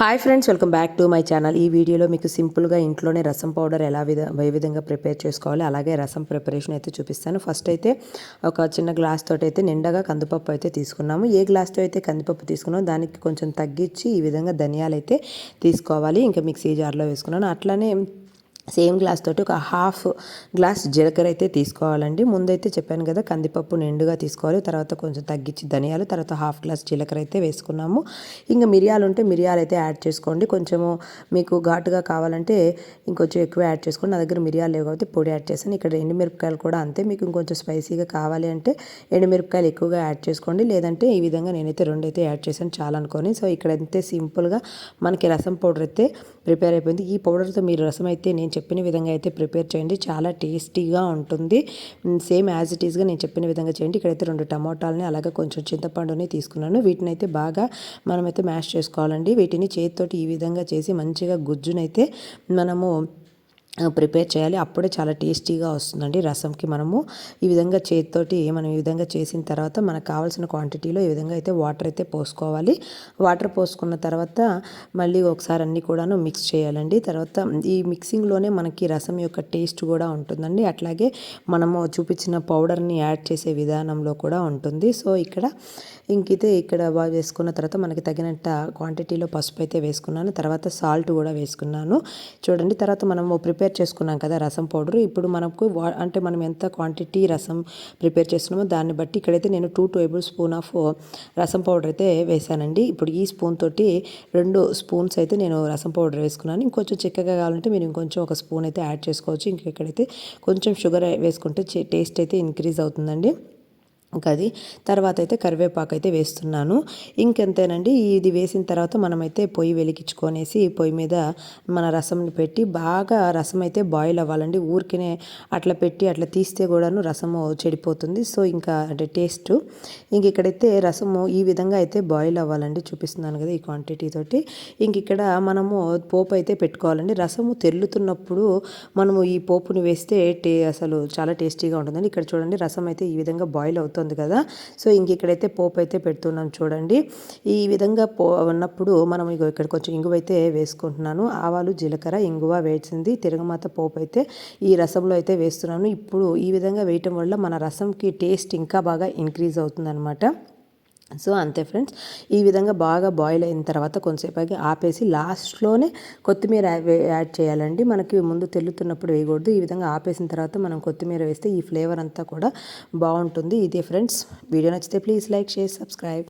Hi friends welcome back to my channel ఈ వీడియోలో మీకు సింపుల్గా ఇంట్లోనే రసం పౌడర్ ఎలా విధ ఏ విధంగా ప్రిపేర్ చేసుకోవాలి అలాగే రసం ప్రిపరేషన్ అయితే చూపిస్తాను. ఫస్ట్ అయితే ఒక చిన్న గ్లాస్ తోటి అయితే నిండగా కందిపప్పు అయితే తీసుకున్నాము. ఏ గ్లాస్తో అయితే కందిపప్పు తీసుకున్నామో దానికి కొంచెం తగ్గించి ఈ విధంగా ధనియాలు అయితే తీసుకోవాలి. ఇంకా మిక్సీ జార్లో వేసుకున్నాను. అట్లానే సేమ్ గ్లాస్ తోటి ఒక హాఫ్ గ్లాస్ జీలకర్ర అయితే తీసుకోవాలండి. ముందైతే చెప్పాను కదా కందిపప్పు నిండుగా తీసుకోవాలి. తర్వాత కొంచెం తగ్గించి ధనియాలు తర్వాత హాఫ్ గ్లాస్ జీలకర్ర అయితే వేసుకున్నాము. ఇంకా మిరియాలు ఉంటే మిరియాలు అయితే యాడ్ చేసుకోండి. కొంచెము మీకు ఘాటుగా కావాలంటే ఇంకొంచెం ఎక్కువ యాడ్ చేసుకోండి. నా దగ్గర మిరియాలు లేవు కాబట్టి పొడి యాడ్ చేశాను. ఇక్కడ ఎండుమిరపకాయలు కూడా అంతే. మీకు ఇంకొంచెం స్పైసీగా కావాలి అంటే ఎండుమిరపకాయలు ఎక్కువగా యాడ్ చేసుకోండి. లేదంటే ఈ విధంగా నేనైతే రెండు అయితే యాడ్ చేశాను చాలా అనుకొని. సో ఇక్కడ అంతే సింపుల్గా మనకి రసం పౌడర్ అయితే ప్రిపేర్ అయిపోయింది. ఈ పౌడర్తో మీరు రసం అయితే నేను చెప్పిన విధంగా అయితే ప్రిపేర్ చేయండి. చాలా టేస్టీగా ఉంటుంది. సేమ్ యాజ్ ఇట్ ఈస్గా నేను చెప్పిన విధంగా చేయండి. ఇక్కడైతే రెండు టమోటాలని అలాగే కొంచెం చింతపండుని తీసుకున్నాను. వీటిని అయితే బాగా మనమైతే మ్యాష్ చేసుకోవాలండి. వీటిని చేతితోటి ఈ విధంగా చేసి మంచిగా గుజ్జునైతే మనము ప్రిపేర్ చేయాలి. అప్పుడే చాలా టేస్టీగా వస్తుందండి. రసంకి మనము ఈ విధంగా చేతితోటి మనం ఈ విధంగా చేసిన తర్వాత మనకు కావాల్సిన క్వాంటిటీలో ఈ విధంగా అయితే వాటర్ అయితే పోసుకోవాలి. వాటర్ పోసుకున్న తర్వాత మళ్ళీ ఒకసారి అన్నీ కూడాను మిక్స్ చేయాలండి. తర్వాత ఈ మిక్సింగ్లోనే మనకి రసం యొక్క టేస్ట్ కూడా ఉంటుందండి. అట్లాగే మనము చూపించిన పౌడర్ని యాడ్ చేసే విధానంలో కూడా ఉంటుంది. సో ఇక్కడ ఇంకైతే ఇక్కడ బాగా వేసుకున్న తర్వాత మనకి తగినంత క్వాంటిటీలో పసుపు అయితే వేసుకున్నాను. తర్వాత సాల్ట్ కూడా వేసుకున్నాను. చూడండి తర్వాత మనము ప్రిపేర్ ప్రిపేర్ చేసుకున్నాం కదా రసం పౌడర్. ఇప్పుడు మనకు అంటే మనం ఎంత క్వాంటిటీ రసం ప్రిపేర్ చేస్తున్నామో దాన్ని బట్టి ఇక్కడైతే నేను two tablespoon of rasam powder అయితే వేసానండి. ఇప్పుడు ఈ స్పూన్ తోటి రెండు స్పూన్స్ అయితే నేను రసం పౌడర్ వేసుకున్నాను. ఇంకొంచెం చిక్కగా కావాలంటే మీరు ఇంకొంచెం ఒక స్పూన్ అయితే యాడ్ చేసుకోవచ్చు. ఇంక ఇక్కడైతే కొంచెం షుగర్ వేసుకుంటే టేస్ట్ అయితే ఇంక్రీజ్ అవుతుందండి. ఇంకా అది తర్వాత అయితే కరివేపాకు అయితే వేస్తున్నాను. ఇంకెంతేనండి ఇది వేసిన తర్వాత మనమైతే పొయ్యి వెలిగించుకొనేసి పొయ్యి మీద మన రసంని పెట్టి బాగా రసం అయితే బాయిల్ అవ్వాలండి. ఊరికనే అట్లా పెట్టి అట్లా తీస్తే కూడాను రసము చెడిపోతుంది. సో ఇంకా అంటే టేస్ట్. ఇంక ఇక్కడైతే రసము ఈ విధంగా అయితే బాయిల్ అవ్వాలండి చూపిస్తున్నాను కదా ఈ క్వాంటిటీ తోటి. ఇంక ఇక్కడ మనము పోపు అయితే పెట్టుకోవాలండి. రసము తెల్లుతున్నప్పుడు మనము ఈ పోపుని వేస్తే టే అసలు చాలా టేస్టీగా ఉంటుందండి. ఇక్కడ చూడండి రసం అయితే ఈ విధంగా బాయిల్ అవుతుంది అవుతుంది కదా. సో ఇంక ఇక్కడైతే పోపు అయితే పెడుతున్నాం చూడండి. ఈ విధంగా పో ఉన్నప్పుడు మనం ఇక ఇక్కడ కొంచెం ఇంగువ అయితే వేసుకుంటున్నాను. ఆవాలు జీలకర్ర ఇంగువ వేసింది. తిరగమాత పోపు అయితే ఈ రసంలో అయితే వేస్తున్నాను. ఇప్పుడు ఈ విధంగా వేయటం వల్ల మన రసంకి టేస్ట్ ఇంకా బాగా ఇంక్రీజ్ అవుతుందన్నమాట. సో అంతే ఫ్రెండ్స్. ఈ విధంగా బాగా బాయిల్ అయిన తర్వాత కొంతసేపు ఆపేసి లాస్ట్లోనే కొత్తిమీర యాడ్ చేయాలండి. మనకి ముందు తెల్లుతున్నప్పుడు వేయకూడదు. ఈ విధంగా ఆపేసిన తర్వాత మనం కొత్తిమీర వేస్తే ఈ ఫ్లేవర్ అంతా కూడా బాగుంటుంది. ఇదే ఫ్రెండ్స్. వీడియో నచ్చితే ప్లీజ్ లైక్ షేర్ సబ్స్క్రైబ్